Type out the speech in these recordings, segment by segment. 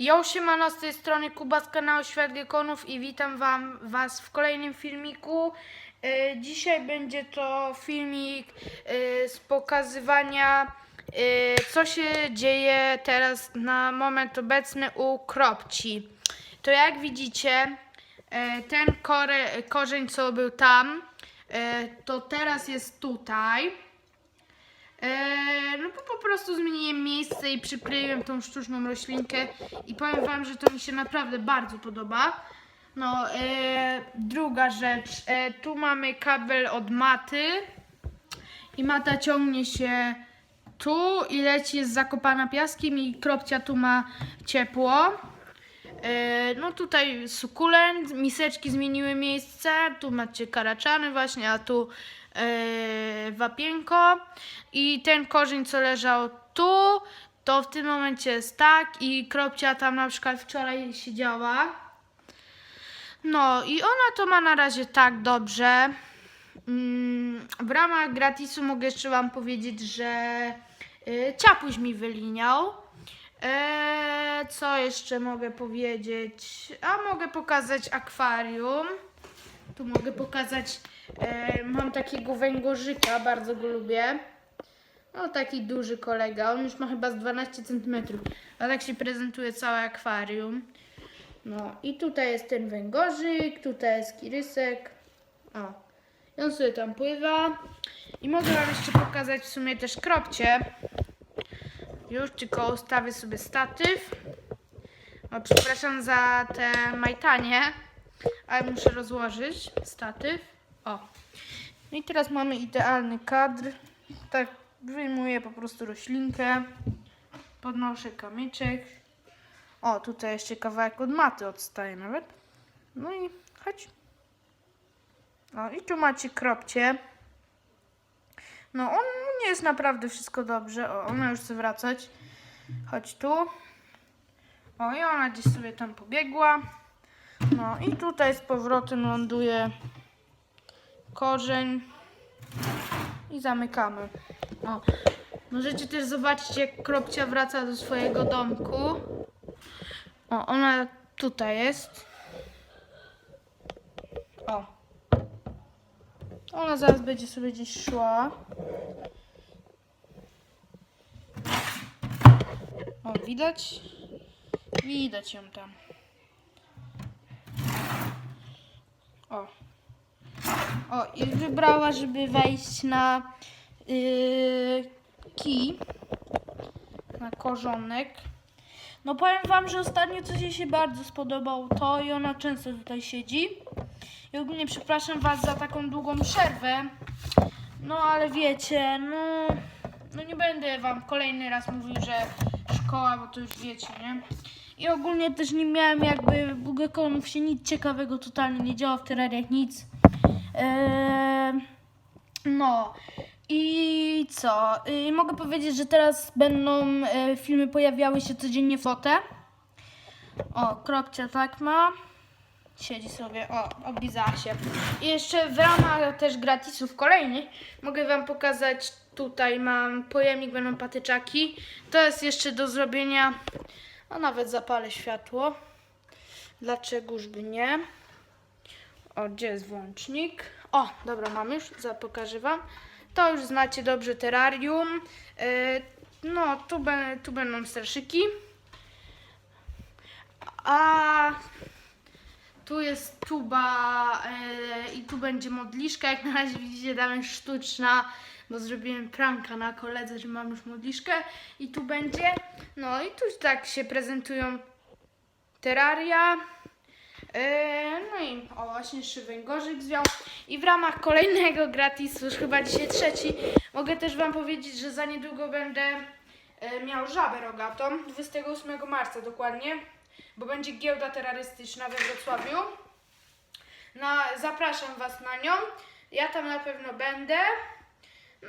Jo, siemano, z tej strony Kuba z kanału Świat Gekonów i witam wam, was w kolejnym filmiku. E, dzisiaj będzie to filmik e, z pokazywania, e, co się dzieje teraz na moment obecny u Kropci. To jak widzicie, ten kore, korzeń, co był tam, to teraz jest tutaj. Eee, no po prostu zmieniłem miejsce i przykleiłem tą sztuczną roślinkę i powiem wam, że to mi się naprawdę bardzo podoba. No, eee, druga rzecz, e, tu mamy kabel od maty i mata ciągnie się tu i leci jest zakopana piaskiem i kropcia tu ma ciepło. E, No tutaj sukulent, miseczki zmieniły miejsce, tu macie karaczany właśnie, a tu e, wapienko i ten korzeń co leżał tu, to w tym momencie jest tak i kropcia tam na przykład wczoraj siedziała. No i ona to ma na razie tak dobrze. Mm, W ramach gratisu mogę jeszcze wam powiedzieć, że y, ciapuś mi wyliniał. Eee, co jeszcze mogę powiedzieć? A mogę pokazać akwarium. Tu mogę pokazać. E, mam takiego węgorzyka, bardzo go lubię. No taki duży kolega, on już ma chyba z 12 cm. A tak się prezentuje całe akwarium. No i tutaj jest ten węgorzyk, tutaj jest kirysek. O, i on sobie tam pływa. I mogę wam jeszcze pokazać w sumie też kropcie. Już tylko ustawię sobie statyw. O, przepraszam za te majtanie, ale muszę rozłożyć statyw. O. No i teraz mamy idealny kadr. Tak wyjmuję po prostu roślinkę. Podnoszę kamyczek. O, tutaj jeszcze kawałek od maty odstaje nawet. No i chodź. O, i tu macie kropcie. No, on nie jest naprawdę wszystko dobrze. O, ona już chce wracać. Chodź tu. O, i ona gdzieś sobie tam pobiegła. No, i tutaj z powrotem ląduje korzeń. I zamykamy. O, możecie też zobaczyć, jak kropcia wraca do swojego domku. O, ona tutaj jest. O. Ona zaraz będzie sobie gdzieś szła. O, widać? Widać ją tam. O. O, i wybrała, żeby wejść na yy, kij. Na korzonek. No powiem wam, że ostatnio coś jej się bardzo spodobało to i ona często tutaj siedzi. I ogólnie przepraszam was za taką długą przerwę. No ale wiecie, no, no nie będę wam kolejny raz mówił, że szkoła, bo to już wiecie, nie? I ogólnie też nie miałem jakby u Gekonów się nic ciekawego totalnie nie działo w terariach, nic. Eee, no i co? Yy, mogę powiedzieć, że teraz będą e, filmy pojawiały się codziennie w fotę. O, kropcia tak ma. Siedzi sobie, o, oblizała się. I jeszcze w ramach też gratisów kolejnych mogę Wam pokazać, tutaj mam pojemnik, będą patyczaki. To jest jeszcze do zrobienia, a nawet zapalę światło. Dlaczegoż by nie? O, gdzie jest włącznik? O, dobra, mam już, pokażę Wam. To już znacie dobrze terrarium. Yy, no, tu, be, tu będą starszyki. A tu jest tuba yy, i tu będzie modliszka. Jak na razie widzicie, jest sztuczna, bo zrobiłem pranka na koledze, że mam już modliszkę. I tu będzie. No i tu tak się prezentują terraria. Yy, no i o właśnie jeszcze węgorzyk zwiał. I w ramach kolejnego gratisu, już chyba dzisiaj trzeci, mogę też Wam powiedzieć, że za niedługo będę e, miał żabę rogatą, 28 marca dokładnie, bo będzie giełda terrorystyczna we Wrocławiu. Na, zapraszam Was na nią, ja tam na pewno będę.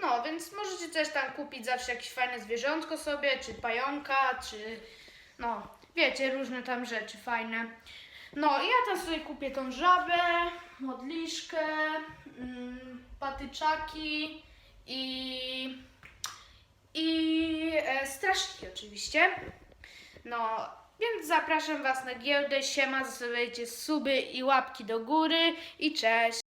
No, więc możecie też tam kupić zawsze jakieś fajne zwierzątko sobie, czy pająka, czy no, wiecie, różne tam rzeczy fajne. No i ja tam sobie kupię tą żabę, modliszkę, mm, patyczaki i, i e, oczywiście. No Więc zapraszam Was na giełdę. Siema, zostawiajcie suby i łapki do góry i cześć.